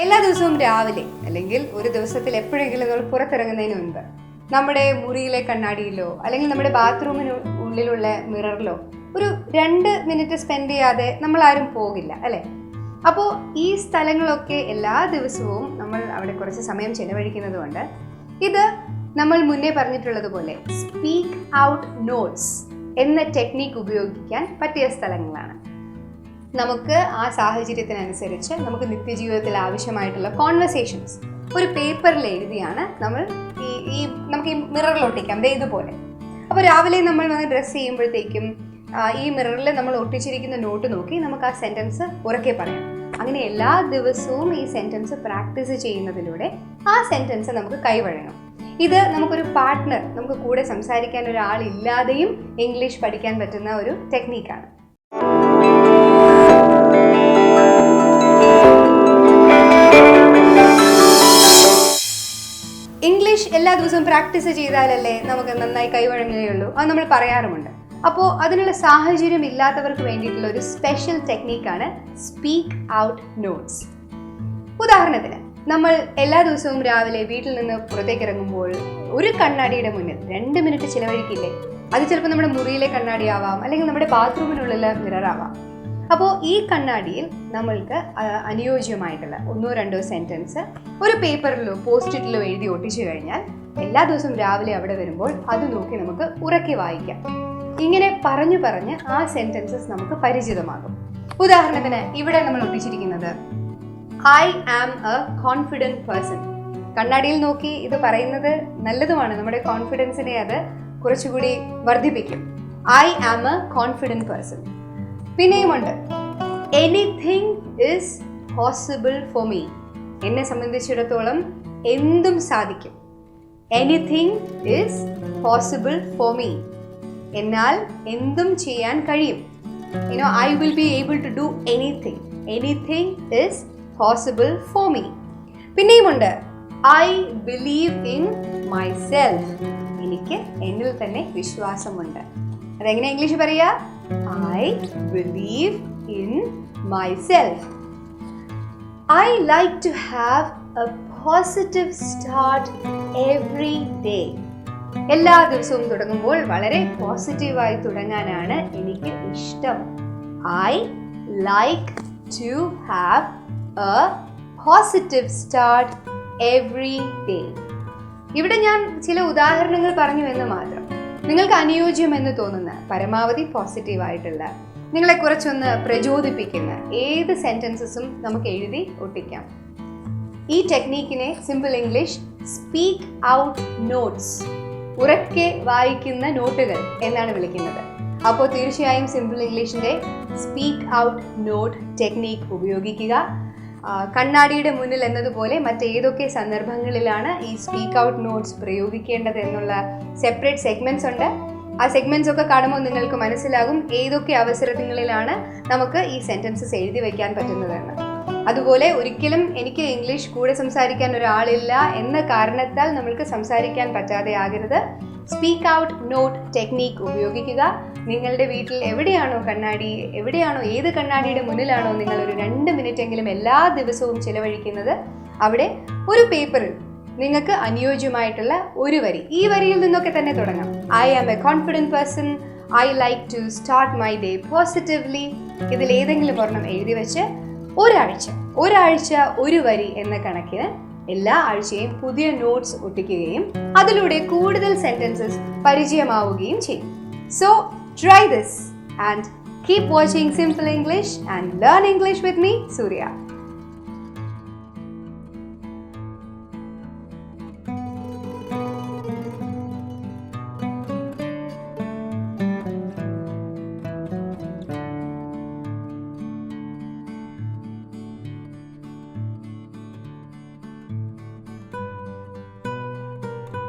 എല്ലാ ദിവസവും രാവിലെ അല്ലെങ്കിൽ ഒരു ദിവസത്തിൽ എപ്പോഴെങ്കിലും നമ്മൾ പുറത്തിറങ്ങുന്നതിന് മുൻപ് നമ്മുടെ മുറിയിലെ കണ്ണാടിയിലോ അല്ലെങ്കിൽ നമ്മുടെ ബാത്റൂമിന് ഉള്ളിലുള്ള മിററിലോ ഒരു രണ്ട് മിനിറ്റ് സ്പെൻഡ് ചെയ്യാതെ നമ്മൾ ആരും പോകില്ല അല്ലേ? അപ്പോൾ ഈ സ്ഥലങ്ങളൊക്കെ എല്ലാ ദിവസവും നമ്മൾ അവിടെ കുറച്ച് സമയം ചെലവഴിക്കുന്നത് കൊണ്ട് ഇത് നമ്മൾ മുന്നേ പറഞ്ഞിട്ടുള്ളതുപോലെ സ്പീക്ക് ഔട്ട് നോട്ട്സ് എന്ന ടെക്നീക്ക് ഉപയോഗിക്കാൻ പറ്റിയ സ്ഥലങ്ങളാണ്. നമുക്ക് ആ സാഹചര്യത്തിനനുസരിച്ച് നമുക്ക് നിത്യജീവിതത്തിൽ ആവശ്യമായിട്ടുള്ള കോൺവെർസേഷൻസ് ഒരു പേപ്പറിൽ എഴുതിയാണ് നമ്മൾ ഈ ഈ നമുക്ക് ഈ മിററിൽ ഒട്ടിക്കാം ദേ ഇതുപോലെ. അപ്പോൾ രാവിലെ നമ്മൾ വന്ന് ഡ്രസ്സ് ചെയ്യുമ്പോഴത്തേക്കും ഈ മിററിൽ നമ്മൾ ഒട്ടിച്ചിരിക്കുന്ന നോട്ട് നോക്കി നമുക്ക് ആ സെന്റൻസ് ഉറക്കെ പറയാം. അങ്ങനെ എല്ലാ ദിവസവും ഈ സെന്റൻസ് പ്രാക്ടീസ് ചെയ്യുന്നതിലൂടെ ആ സെന്റൻസ് നമുക്ക് കൈവഴങ്ങും. ഇത് നമുക്കൊരു പാർട്ട്ണർ നമുക്ക് കൂടെ സംസാരിക്കാൻ ഒരാളില്ലാതെയും ഇംഗ്ലീഷ് പഠിക്കാൻ പറ്റുന്ന ഒരു ടെക്നീക്കാണ് എല്ലാ ദിവസവും പ്രാക്ടീസ് ചെയ്താലല്ലേ നമുക്ക് നന്നായി കൈവഴങ്ങുകയുള്ളൂ. അത് നമ്മൾ പറയാറുമുണ്ട്. അപ്പോൾ അതിനുള്ള സാഹചര്യം ഇല്ലാത്തവർക്ക് വേണ്ടിയിട്ടുള്ള ഒരു സ്പെഷ്യൽ ടെക്നീക്കാണ് സ്പീക്ക് ഔട്ട് നോട്ട്സ് ഉദാഹരണത്തിന് നമ്മൾ എല്ലാ ദിവസവും രാവിലെ വീട്ടിൽ നിന്ന് പുറത്തേക്ക് ഇറങ്ങുമ്പോൾ ഒരു കണ്ണാടിയുടെ മുന്നിൽ രണ്ട് മിനിറ്റ് ചിലവഴിക്കില്ലേ? അത് ചിലപ്പോൾ നമ്മുടെ മുറിയിലെ കണ്ണാടിയാവാം അല്ലെങ്കിൽ നമ്മുടെ ബാത്റൂമിനുള്ളിലെ മിററാവാം അപ്പോൾ ഈ കണ്ണാടിയിൽ നമ്മൾക്ക് അനുയോജ്യമായിട്ടുള്ള ഒന്നോ രണ്ടോ സെന്റൻസ് ഒരു പേപ്പറിലോ പോസ്റ്റിറ്റിലോ എഴുതി ഒട്ടിച്ചു കഴിഞ്ഞാൽ എല്ലാ ദിവസവും രാവിലെ അവിടെ വരുമ്പോൾ അത് നോക്കി നമുക്ക് ഉറക്കി വായിക്കാം. ഇങ്ങനെ പറഞ്ഞു പറഞ്ഞ് ആ സെന്റൻസസ് നമുക്ക് പരിചിതമാകും. ഉദാഹരണത്തിന് ഇവിടെ നമ്മൾ ഒട്ടിച്ചിരിക്കുന്നത് I am a confident person കണ്ണാടിയിൽ നോക്കി ഇത് പറയുന്നത് നല്ലതുമാണ്. നമ്മുടെ കോൺഫിഡൻസിനെ അത് കുറച്ചുകൂടി വർദ്ധിപ്പിക്കും. I am a confident person പിന്നെയുമുണ്ട് anything is possible for me എന്നെ സംബന്ധിച്ചിടത്തോളം എന്തും സാധിക്കും. Anything is possible for me എന്നാൽ എന്തും ചെയ്യാൻ കഴിയും. You know I will be able to do anything anything is possible for me പിന്നെയുമുണ്ട്. I believe in myself എനിക്ക് എന്നിൽ തന്നെ വിശ്വാസമുണ്ട്. അതെങ്ങനെ ഇംഗ്ലീഷ് പറയാ I believe in myself I like to have a positive start every day എല്ലാ ദിവസവും തുടങ്ങുമ്പോൾ വളരെ പോസിറ്റീവായി തുടങ്ങാനാണ് എനിക്ക് ഇഷ്ടം. I like to have a positive start every day ഇവിടെ ഞാൻ ചില ഉദാഹരണങ്ങൾ പറഞ്ഞു എന്ന് മാത്രം. നിങ്ങൾക്ക് അനുയോജ്യമെന്ന് തോന്നുന്ന പരമാവധി പോസിറ്റീവായിട്ടുള്ള നിങ്ങളെ കുറച്ചൊന്ന് പ്രചോദിപ്പിക്കുന്ന ഏത് സെന്റൻസസും നമുക്ക് എഴുതി ഒട്ടിക്കാം. ഈ ടെക്നീക്കിനെ simple English speak out notes ഉറക്കെ വായിക്കുന്ന നോട്ടുകൾ എന്നാണ് വിളിക്കുന്നത്. അപ്പോൾ തീർച്ചയായും സിമ്പിൾ ഇംഗ്ലീഷിന്റെ സ്പീക്ക് ഔട്ട് നോട്ട് ടെക്നീക്ക് ഉപയോഗിക്കുക. കണ്ണാടിയുടെ മുന്നിൽ എന്നതുപോലെ മറ്റേതൊക്കെ സന്ദർഭങ്ങളിലാണ് ഈ സ്പീക്ക് ഔട്ട് നോട്ട്സ് പ്രയോഗിക്കേണ്ടത് എന്നുള്ള സെപ്പറേറ്റ് സെഗ്മെന്റ്സ് ഉണ്ട്. ആ സെഗ്മെന്റ്സ് ഒക്കെ കാണുമ്പോൾ നിങ്ങൾക്ക് മനസ്സിലാകും ഏതൊക്കെ അവസരങ്ങളിലാണ് നമുക്ക് ഈ സെന്റൻസസ് എഴുതി വയ്ക്കാൻ പറ്റുന്നതെന്ന്. അതുപോലെ ഒരിക്കലും എനിക്ക് ഇംഗ്ലീഷ് കൂടെ സംസാരിക്കാൻ ഒരാളില്ല എന്ന കാരണത്താൽ നമ്മൾക്ക് സംസാരിക്കാൻ പറ്റാതെ ആകരുത്. സ്പീക്ക് ഔട്ട് നോട്ട് ടെക്നീക്ക് ഉപയോഗിക്കുക. നിങ്ങളുടെ വീട്ടിൽ എവിടെയാണോ കണ്ണാടി എവിടെയാണോ ഏത് കണ്ണാടിയുടെ മുന്നിലാണോ നിങ്ങൾ ഒരു രണ്ട് മിനിറ്റ് എങ്കിലും എല്ലാ ദിവസവും ചിലവഴിക്കുന്നത് അവിടെ ഒരു പേപ്പറിൽ നിങ്ങൾക്ക് അനുയോജ്യമായിട്ടുള്ള ഒരു വരി. ഈ വരിയിൽ നിന്നൊക്കെ തന്നെ തുടങ്ങാം. I am a confident person I like to start my day positively ഇതിൽ ഏതെങ്കിലും ഒരെണ്ണം എഴുതി വെച്ച് ഒരാഴ്ച ഒരാഴ്ച ഒരു വരി എന്ന കണക്കിന് എല്ലാ ആഴ്ചയും പുതിയ നോട്ട്സ് ഒട്ടിക്കുകയും അതിലൂടെ കൂടുതൽ സെന്റൻസസ് പരിചയമാവുകയും ചെയ്യും. So try this and keep watching simple English and learn English with me Surya